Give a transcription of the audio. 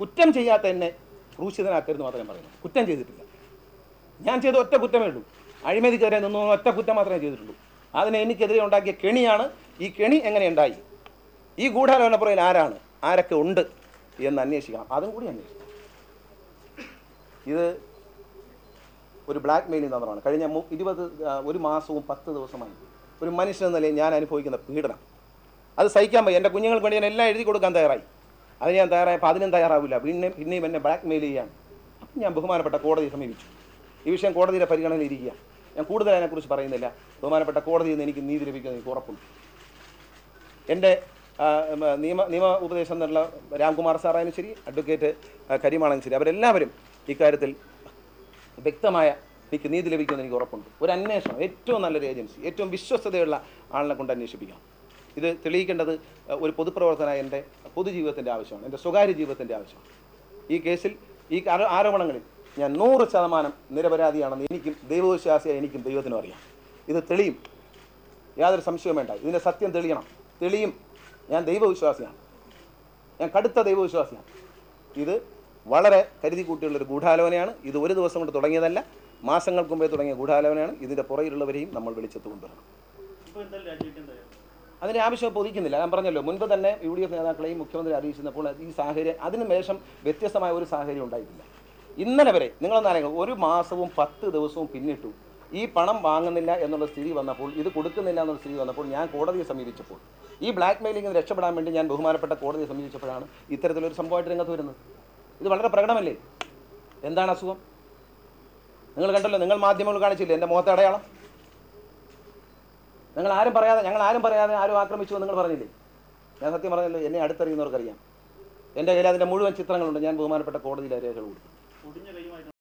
കുറ്റം ചെയ്യാത്ത എന്നെ ക്രൂശിതനാക്കരുത് മാത്രമേ പറയുന്നു. കുറ്റം ചെയ്തിട്ടില്ല. ഞാൻ ചെയ്ത ഒറ്റ കുറ്റമേ ഉള്ളൂ. അഴിമതിക്കെതിരെ നിന്നു ഒറ്റ കുറ്റം മാത്രമേ ചെയ്തിട്ടുള്ളൂ. അതിനെ എനിക്കെതിരെ ഉണ്ടാക്കിയ കെണിയാണ് ഈ കെണി എങ്ങനെ ഉണ്ടായി? ഈ ഗൂഢാലോചന പുറയിൽ ആരാണ്? ആരൊക്കെ ഉണ്ട്? എന്ന് അന്വേഷിക്കണം. അതും കൂടി അന്വേഷിക്കണം. ഇത് ഒരു ബ്ലാക്ക് മെയിലിംഗ് തന്ത്രമാണ് കഴിഞ്ഞ ഇരുപത് ഒരു മാസവും പത്ത് ദിവസമായി. ഒരു മനുഷ്യൻ എന്ന നിലയിൽ ഞാൻ അനുഭവിക്കുന്ന പീഡനം. അത് സഹിക്കാൻ പോയി എന്റെ കുഞ്ഞുങ്ങൾക്ക് വേണ്ടി ഞാൻ എല്ലാം എഴുതി കൊടുക്കാൻ തയ്യാറായി. അത് ഞാൻ തയ്യാറായപ്പോൾ അതിനും തയ്യാറാവില്ല. പിന്നെ പിന്നെയും എന്നെ ബ്ലാക്ക് മെയിൽ ചെയ്യാണ് അപ്പം ഞാൻ ബഹുമാനപ്പെട്ട കോടതിയെ സമീപിച്ചു. ഈ വിഷയം കോടതിയുടെ പരിഗണനയിൽ ഇരിക്കുക ഞാൻ കൂടുതൽ അതിനെക്കുറിച്ച് പറയുന്നില്ല. ബഹുമാനപ്പെട്ട കോടതിയിൽ നിന്ന് എനിക്ക് നീതി ലഭിക്കുമെന്ന് എനിക്ക് ഉറപ്പുണ്ട്. എന്റെ നിയമ നിയമ ഉപദേശം എന്നുള്ള രാംകുമാർ സാറായാലും ശരി അഡ്വക്കേറ്റ് കരീമാണെങ്കിലും ശരി അവരെല്ലാവരും ഇക്കാര്യത്തിൽ വ്യക്തമായ എനിക്ക് നീതി ലഭിക്കുമെന്ന് എനിക്ക് ഉറപ്പുണ്ട്. ഒരു അന്വേഷണം ഏറ്റവും നല്ലൊരു ഏജൻസി ഏറ്റവും വിശ്വസ്തതയുള്ള ആളിനെ കൊണ്ട് അന്വേഷിപ്പിക്കാം ഇത് തെളിയിക്കേണ്ടത് ഒരു പൊതുപ്രവർത്തനായ എന്റെ പൊതുജീവിതത്തിന്റെ ആവശ്യമാണ് എന്റെ സ്വകാര്യ ജീവിതത്തിന്റെ ആവശ്യമാണ്. ഈ കേസിൽ ഈ ആരോപണങ്ങളിൽ ഞാൻ നൂറ് ശതമാനം നിരപരാധിയാണെന്ന് എനിക്കും ദൈവവിശ്വാസിയായി എനിക്കും ദൈവത്തിനും അറിയാം. ഇത് തെളിയും. യാതൊരു സംശയവും വേണ്ട. ഇതിന്റെ സത്യം തെളിയണം. തെളിയും. ഞാൻ ദൈവവിശ്വാസിയാണ്. ഞാൻ കടുത്ത ദൈവവിശ്വാസിയാണ്. ഇത് വളരെ കരുതി കൂട്ടിയുള്ളൊരു ഗൂഢാലോചനയാണ്. ഇത് ഒരു ദിവസം കൊണ്ട് തുടങ്ങിയതല്ല. മാസങ്ങൾക്ക് മുമ്പേ തുടങ്ങിയ ഗൂഢാലോചനയാണ്. ഇതിന്റെ പുറകിലുള്ളവരെയും നമ്മൾ വെളിച്ചത്ത് കൊണ്ടുവരണം അതിന്റെ ആവശ്യം ഇപ്പോൾ ഉദിക്കുന്നില്ല ഞാൻ പറഞ്ഞല്ലോ മുൻപ് തന്നെ യു ഡി എഫ് നേതാക്കളെയും മുഖ്യമന്ത്രി അറിയിച്ചിരുന്നപ്പോൾ ഈ സാഹചര്യം അതിന് ശേഷം വ്യത്യസ്തമായ ഒരു സാഹചര്യം ഉണ്ടായിട്ടില്ല. ഇന്നലെ വരെ നിങ്ങളൊന്നാലും ഒരു മാസവും പത്ത് ദിവസവും പിന്നിട്ടു ഈ പണം വാങ്ങുന്നില്ല എന്നുള്ള സ്ഥിതി വന്നപ്പോൾ ഇത് കൊടുക്കുന്നില്ല എന്നുള്ള സ്ഥിതി വന്നപ്പോൾ ഞാൻ കോടതിയെ സമീപിച്ചപ്പോൾ ഈ ബ്ലാക്ക് മെയിലിംഗ് രക്ഷപ്പെടാൻ വേണ്ടി ഞാൻ ബഹുമാനപ്പെട്ട കോടതിയെ സമീപിച്ചപ്പോഴാണ് ഇത്തരത്തിലൊരു സംഭവമായിട്ട് രംഗത്ത് വരുന്നത്. ഇത് വളരെ പ്രകടമല്ലേ? എന്താണ് അസുഖം? നിങ്ങൾ കണ്ടല്ലോ നിങ്ങൾ മാധ്യമങ്ങൾ കാണിച്ചില്ലേ? എന്റെ മുഖത്തെ അടയാളം? നിങ്ങൾ ആരും പറയാതെ ഞങ്ങൾ ആരും പറയാതെ ആരും ആക്രമിച്ചു നിങ്ങൾ പറഞ്ഞില്ലേ? ഞാൻ സത്യം പറഞ്ഞല്ലോ എന്നെ അടുത്തറിയുന്നവർക്കറിയാം. എന്റെ കയ്യിൽ അതിന്റെ മുഴുവൻ ചിത്രങ്ങളുണ്ട്. ഞാൻ ബഹുമാനപ്പെട്ട കോടതിയിൽ രേഖകൾ കൊടുത്തു.